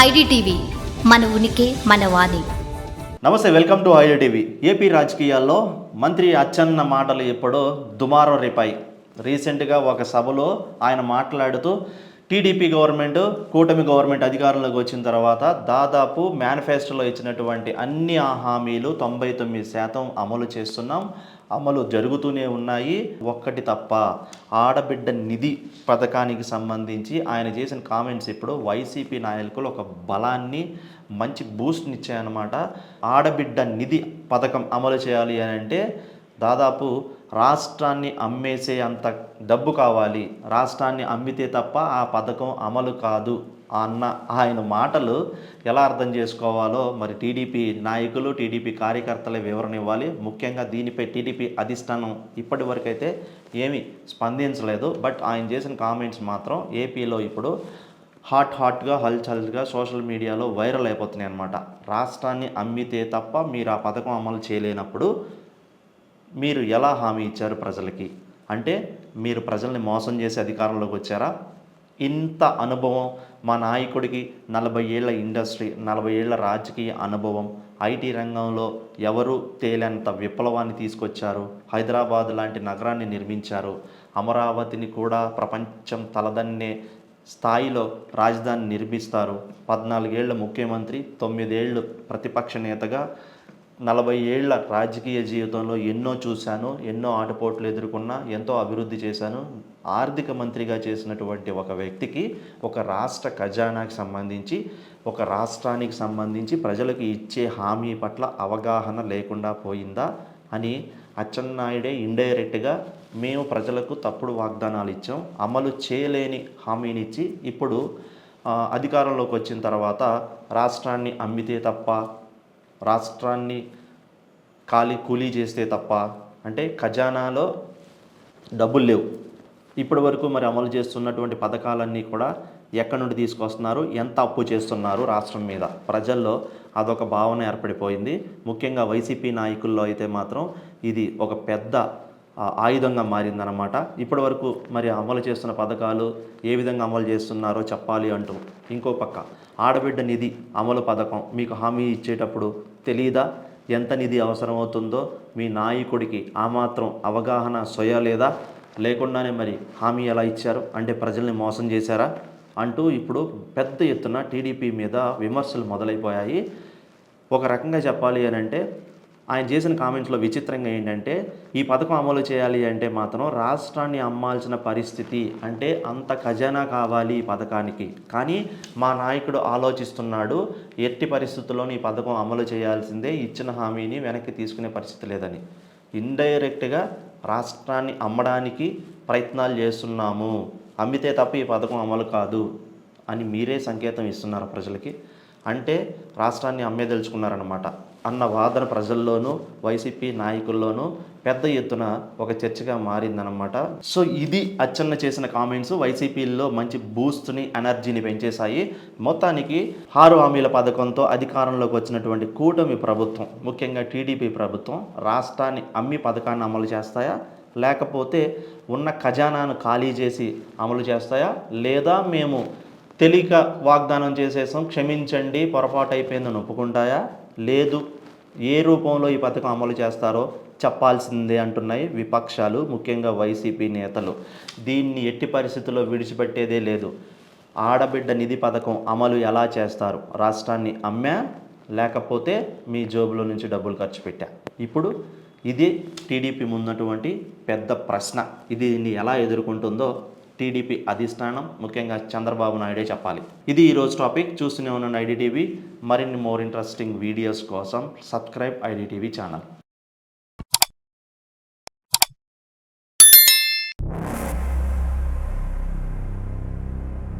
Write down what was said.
IDTV మన ఉనికి మన వాణి. నమస్తే వెల్కమ్ టు ఐడిటీవీ. ఏపీ రాజకీయాల్లో మంత్రి అచ్చన్న మాటలు ఎప్పుడో దుమారో రేపాయి. రీసెంట్గా ఒక సభలో ఆయన మాట్లాడుతూ టీడీపీ గవర్నమెంట్ కూటమి గవర్నమెంట్ అధికారంలోకి వచ్చిన తర్వాత దాదాపు మేనిఫెస్టోలో ఇచ్చినటువంటి అన్ని హామీలు తొంభై తొమ్మిది శాతం అమలు చేస్తున్నాం. అమలు జరుగుతూనే ఉన్నాయి. ఒక్కటి తప్ప ఆడబిడ్డ నిధి పథకానికి సంబంధించి ఆయన చేసిన కామెంట్స్ ఇప్పుడు వైసీపీ నాయకులు ఒక బలాన్ని మంచి బూస్ట్ని ఇచ్చాయన్నమాట. ఆడబిడ్డ నిధి పథకం అమలు చేయాలి అని అంటే దాదాపు రాష్ట్రాన్ని అమ్మేసే అంత డబ్బు కావాలి. రాష్ట్రాన్ని అమ్మితే తప్ప ఆ పథకం అమలు కాదు అన్న ఆయన మాటలు ఎలా అర్థం చేసుకోవాలో మరి టీడీపీ నాయకులు టీడీపీ కార్యకర్తలే వివరణ ఇవ్వాలి. ముఖ్యంగా దీనిపై టీడీపీ అధిష్టానం ఇప్పటి వరకైతే ఏమీ స్పందించలేదు. బట్ ఆయన చేసిన కామెంట్స్ మాత్రం ఏపీలో ఇప్పుడు హాట్ హాట్గా హల్చల్గా సోషల్ మీడియాలో వైరల్ అయిపోతున్నాయి అనమాట రాష్ట్రాన్ని అమ్మితే తప్ప మీరు ఆ పథకం అమలు చేయలేనప్పుడు మీరు ఎలా హామీ ఇచ్చారు ప్రజలకి? అంటే మీరు ప్రజల్ని మోసం చేసి అధికారంలోకి వచ్చారా? ఇంత అనుభవం మా నాయకుడికి నలభై ఏళ్ళ ఇండస్ట్రీ నలభై ఏళ్ళ రాజకీయ అనుభవం ఐటీ రంగంలో ఎవరు తేలేంత విప్లవాన్ని తీసుకొచ్చారు? హైదరాబాద్ లాంటి నగరాన్ని నిర్మించారు. అమరావతిని కూడా ప్రపంచం తలదన్నే స్థాయిలో రాజధాని నిర్మిస్తారు. పద్నాలుగేళ్ళ ముఖ్యమంత్రి తొమ్మిదేళ్ళు ప్రతిపక్ష నేతగా నలభై ఏళ్ళ రాజకీయ జీవితంలో ఎన్నో చూశాను ఎన్నో ఆటపోట్లు ఎదుర్కొన్నా ఎంతో అభివృద్ధి చేశాను. ఆర్థిక మంత్రిగా చేసినటువంటి ఒక వ్యక్తికి ఒక రాష్ట్ర ఖజానాకి సంబంధించి ఒక రాష్ట్రానికి సంబంధించి ప్రజలకు ఇచ్చే హామీ పట్ల అవగాహన లేకుండా పోయిందా అని అచ్చెన్నాయుడే ఇండైరెక్ట్గా మేము ప్రజలకు తప్పుడు వాగ్దానాలు ఇచ్చాం. అమలు చేయలేని హామీనిచ్చి ఇప్పుడు అధికారంలోకి వచ్చిన తర్వాత రాష్ట్రాన్ని అమ్మితే తప్ప రాష్ట్రాన్ని ఖాళీ కూలీ చేస్తే తప్ప అంటే ఖజానాలో డబ్బులు లేవు. ఇప్పటి వరకు మరి అమలు చేస్తున్నటువంటి పథకాలన్నీ కూడా ఎక్కడి నుండి తీసుకొస్తున్నారు? ఎంత అప్పు చేస్తున్నారు రాష్ట్రం మీద? ప్రజల్లో అదొక భావన ఏర్పడిపోయింది. ముఖ్యంగా వైసీపీ నాయకుల్లో అయితే మాత్రం ఇది ఒక పెద్ద ఆయుధంగా మారిందనమాట ఇప్పటి వరకు మరి అమలు చేస్తున్న పథకాలు ఏ విధంగా అమలు చేస్తున్నారో చెప్పాలి అంటూ ఇంకో పక్క ఆడబిడ్డ నిధి అమలు పథకం మీకు హామీ ఇచ్చేటప్పుడు తెలీదా? ఎంత నిధి అవసరమవుతుందో మీ నాయకుడికి ఆ మాత్రం అవగాహన సొయ లేదా? లేకుండానే మరి హామీ ఎలా ఇచ్చారు? అంటే ప్రజల్ని మోసం చేశారా? అంటూ ఇప్పుడు పెద్ద ఎత్తున టీడీపీ మీద విమర్శలు మొదలైపోయాయి. ఒక రకంగా చెప్పాలి అని అంటే ఆయన చేసిన కామెంట్స్లో విచిత్రంగా ఏంటంటే ఈ పథకం అమలు చేయాలి అంటే మాత్రం రాష్ట్రాన్ని అమ్మాల్సిన పరిస్థితి అంటే అంత ఖజానా కావాలి ఈ పథకానికి. కానీ మా నాయకుడు ఆలోచిస్తున్నాడు ఎట్టి పరిస్థితుల్లోనూ ఈ పథకం అమలు చేయాల్సిందే ఇచ్చిన హామీని వెనక్కి తీసుకునే పరిస్థితి లేదని. ఇండైరెక్ట్గా రాష్ట్రాన్ని అమ్మడానికి ప్రయత్నాలు చేస్తున్నాము. అమ్మితే తప్ప ఈ పథకం అమలు కాదు అని మీరే సంకేతం ఇస్తున్నారు ప్రజలకి. అంటే రాష్ట్రాన్ని అమ్మేదలుచుకున్నారన్నమాట. అన్న వాదన ప్రజల్లోనూ వైసీపీ నాయకుల్లోనూ పెద్ద ఎత్తున ఒక చర్చగా మారిందనమాట సో ఇది అచ్చన్న చేసిన కామెంట్స్ వైసీపీలో మంచి బూస్ట్ని ఎనర్జీని పెంచేశాయి. మొత్తానికి ఆరు హామీల పథకంతో అధికారంలోకి వచ్చినటువంటి కూటమి ప్రభుత్వం ముఖ్యంగా టీడీపీ ప్రభుత్వం రాష్ట్రాన్ని అమ్మి పథకాన్ని అమలు చేస్తాయా? లేకపోతే ఉన్న ఖజానాను ఖాళీ చేసి అమలు చేస్తాయా? లేదా మేము తెలియక వాగ్దానం చేసేసాం క్షమించండి పొరపాటు అయిపోయిందని ఒప్పుకుంటాయా? లేదు ఏ రూపంలో ఈ పథకం అమలు చేస్తారో చెప్పాల్సిందే అంటున్నాయి విపక్షాలు ముఖ్యంగా వైసీపీ నేతలు. దీన్ని ఎట్టి పరిస్థితుల్లో విడిచిపెట్టేదే లేదు. ఆడబిడ్డ నిధి పథకం అమలు ఎలా చేస్తారు? రాష్ట్రాన్ని అమ్మా లేకపోతే మీ జోబులో నుంచి డబ్బులు ఖర్చు పెట్టా? ఇప్పుడు ఇది టీడీపీ ముందున్నటువంటి పెద్ద ప్రశ్న. ఇది ఎలా ఎదుర్కొంటుందో టీడీపీ అధిష్టానం ముఖ్యంగా చంద్రబాబు నాయుడే చెప్పాలి. ఇది ఈరోజు టాపిక్. చూస్తూనే ఉన్న ఐడిటీవీ. మరిన్ని మోర్ ఇంట్రెస్టింగ్ వీడియోస్ కోసం సబ్స్క్రైబ్ ఐడిటీవీ ఛానల్.